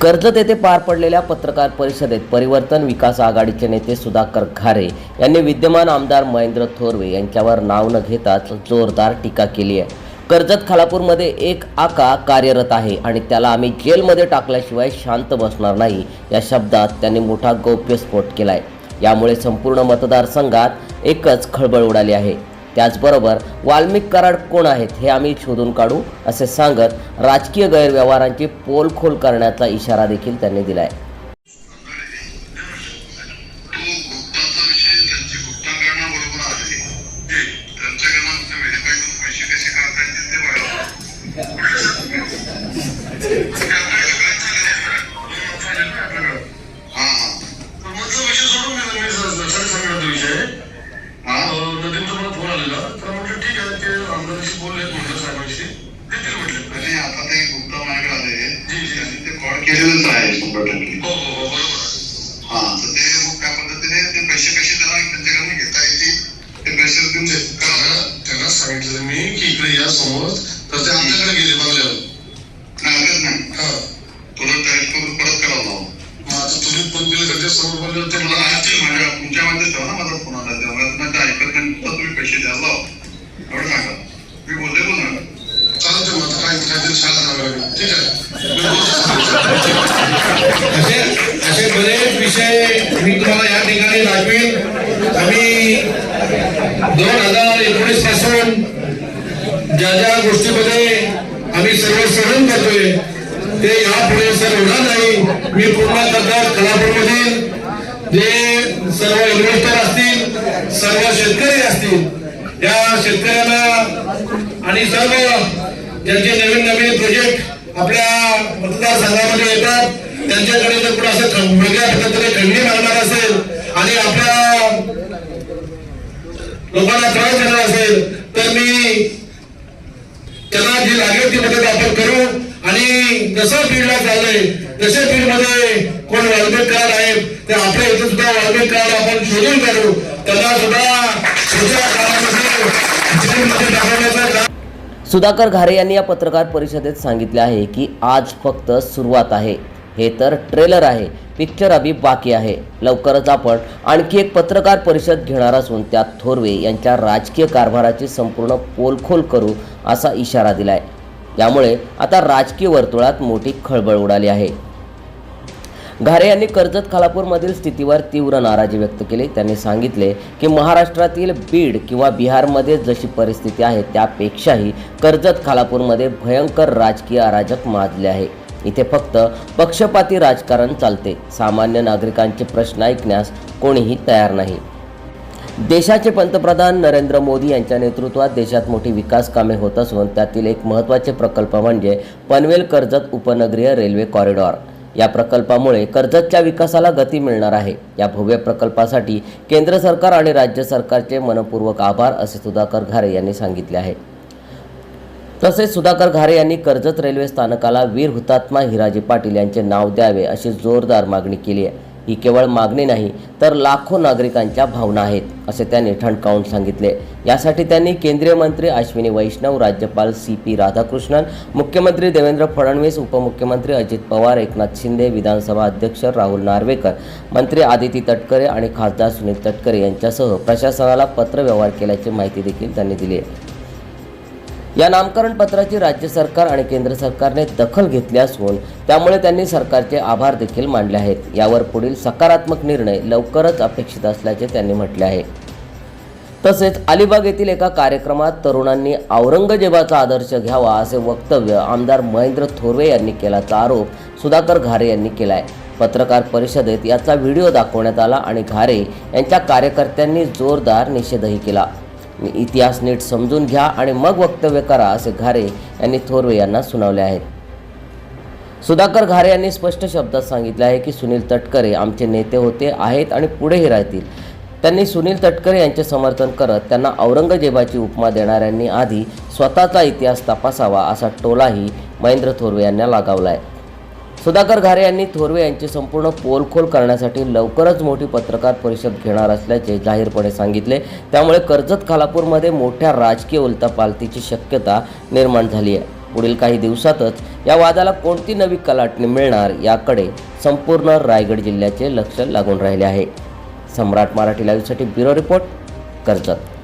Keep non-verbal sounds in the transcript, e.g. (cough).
कर्जत येथे पार पडलेल्या पत्रकार परिषदेत परिवर्तन विकास आघाडीचे नेते सुधाकर घारे यांनी विद्यमान आमदार महेंद्र थोरवे यांच्यावर नाव न घेताच जोरदार टीका केली आहे. कर्जत खालापूरमध्ये एक आका कार्यरत आहे आणि त्याला आम्ही जेलमध्ये टाकल्याशिवाय शांत बसणार नाही या शब्दात त्यांनी मोठा गौप्यस्फोट केला आहे यामुळे संपूर्ण मतदारसंघात एकच खळबळ उडाली आहे. त्याचबरोबर वाल्मिक कराड कोण आहेत हे आम्ही शोधून काढू असे सांगत राजकीय गैरव्यवहारांची पोलखोल करण्याचा इशारा देखील त्यांनी दिलाय. आहे (laughs) फोन आलेला तर म्हटलं ठीक आहे ते आमदाराशी बोललेत म्हटलं साहेबांशी. देतील म्हटलं आणि आता ते गुप्ता माझ्याकडे आले. त्यांनी ते कॉल केलेलंच आहे शंभर टक्के. हो हो हो बरोबर. हा तर ते मग त्या पद्धतीने ते पैसे कसे त्यांना त्यांच्याकडनं घेता येतील ते पैसे देऊन त्यांना सांगितलं मी की इकडे या समोर. तर ते आमच्याकडे गेले बंगल्यावर. नाही हरकत नाही. हा. तुला टाईप करून परत करावं मग आता तुम्ही फोन केले त्यांच्यासमोर बोलले ते मला मला माझ्या तुमच्या मध्ये ठेवा ना माझा फोन आला तेव्हा. तुम्ही पैसे द्यायला लावा एवढं सांगा मी बोलले बोल नका चालते मग आता काय काहीतरी शाळा सांगावं लागेल. ठीक आहे. असे असे बरेच विषय मी तुम्हाला या ठिकाणी दाखवेन आम्ही दोन हजार एकोणीसपासून ज्या ज्या गोष्टीमध्ये आम्ही सर्व सहन करतोय ते यापुढे सर होणार नाही. मी पूर्ण करतात कोल्हापूरमधील. जे सर्व इन्व्हेस्टर असतील सर्व शेतकरी असतील या शेतकऱ्याला आणि सर्व ज्यांचे नवीन नवीन प्रोजेक्ट आपल्या मतदारसंघामध्ये येतात त्यांच्याकडे जर कुठं असं वेगळ्या पद्धतीने खंडी मागणार असेल आणि आपल्या लोकांना त्रास देणार असेल तर मी त्यांना जी लागेल ती मदत आपण करू. आणि जसं बीडला चाललंय तसे बीडमध्ये कोण वाल्मिक कार्ड आहेत ते आपल्या इथे सुद्धा वाल्मिक कार्ड आपण शोधून काढू. त्यांना सुद्धा सुधाकर घारे यांनी या पत्रकार परिषदेत सांगितले आहे की आज फक्त सुरुवात आहे. हे तर ट्रेलर आहे. पिक्चर अभी बाकी आहे. लवकरच आपण आणखी एक पत्रकार परिषद घेणार असून त्यात थोरवे यांच्या राजकीय कारभाराची संपूर्ण पोलखोल करू असा इशारा दिलाय. यामुळे आता राजकीय वर्तुळात मोठी खळबळ उडाली आहे. घारे यांनी कर्जत खालापूरमधील स्थितीवर तीव्र नाराजी व्यक्त केली. त्यांनी सांगितले की महाराष्ट्रातील बीड किंवा बिहारमध्ये जशी परिस्थिती आहे त्यापेक्षाही कर्जत खालापूरमध्ये भयंकर राजकीय अराजक माजले आहे. इथे फक्त पक्षपाती राजकारण चालते. सामान्य नागरिकांचे प्रश्न ऐकण्यास कोणीही तयार नाही. देशाचे पंतप्रधान नरेंद्र मोदी यांच्या नेतृत्वात देशात मोठी विकास कामे होत असून त्यातील एक महत्त्वाचे प्रकल्प म्हणजे पनवेल कर्जत उपनगरीय रेल्वे कॉरिडॉर. या प्रकल्पामुळे कर्जतच्या विकासाला गती मिळणार आहे. या भव्य प्रकल्पासाठी केंद्र सरकार आणि राज्य सरकारचे मनपूर्वक आभार असे सुधाकर घारे यांनी सांगितले आहे. तसेच सुधाकर घारे यांनी कर्जत रेल्वे स्थानकाला वीर हुतात्मा हिराजी पाटील यांचे नाव द्यावे अशी जोरदार मागणी केली आहे. ही केवळ मागणी नाही तर लाखो नागरिकांच्या भावना आहेत असे त्यांनी ठणकावून सांगितले. यासाठी त्यांनी केंद्रीय मंत्री अश्विनी वैष्णव राज्यपाल सी पी राधाकृष्णन मुख्यमंत्री देवेंद्र फडणवीस उपमुख्यमंत्री अजित पवार एकनाथ शिंदे विधानसभा अध्यक्ष राहुल नार्वेकर मंत्री आदिती तटकरे आणि खासदार सुनील तटकरे यांच्यासह प्रशासनाला पत्रव्यवहार केल्याची माहिती देखील त्यांनी दिली आहे. या नामकरण पत्राची राज्य सरकार आणि केंद्र सरकारने दखल घेतली असून त्यामुळे त्यांनी सरकारचे आभार देखील मानले आहेत. यावर पुढील सकारात्मक निर्णय लवकरच अपेक्षित असल्याचे त्यांनी म्हटले आहे. तसेच अलिबाग येथील एका कार्यक्रमात तरुणांनी औरंगजेबाचा आदर्श घ्यावा असे वक्तव्य आमदार महेंद्र थोरवे यांनी केल्याचा आरोप सुधाकर घारे यांनी केला आहे पत्रकार परिषदेत याचा व्हिडिओ दाखवण्यात आला आणि घारे यांच्या कार्यकर्त्यांनी जोरदार निषेधही केला. इतिहास नीट समजून घ्या आणि मग वक्तव्य करा असे घारे यांनी थोरवे यांना सुनावले आहेत. सुधाकर घारे यांनी स्पष्ट शब्दात सांगितले आहे की सुनील तटकरे आमचे नेते होते आहेत आणि पुढेही राहतील. त्यांनी सुनील तटकरे यांचे समर्थन करत त्यांना औरंगजेबाची उपमा देणाऱ्यांनी आधी स्वतःचा इतिहास तपासावा असा टोलाही महेंद्र थोरवे यांना लागावला आहे. सुधाकर घारे यांनी थोरवे यांची संपूर्ण पोलखोल करण्यासाठी लवकरच मोठी पत्रकार परिषद घेणार असल्याचे जाहीरपणे सांगितले. त्यामुळे कर्जत खालापूरमध्ये मोठ्या राजकीय उलतापालतीची शक्यता निर्माण झाली आहे. पुढील काही दिवसातच या वादाला कोणती नवी कलाटणी मिळणार याकडे संपूर्ण रायगड जिल्ह्याचे लक्ष लागून राहिले आहे. सम्राट मराठी लाईव्हसाठी ब्युरो रिपोर्ट कर्जत.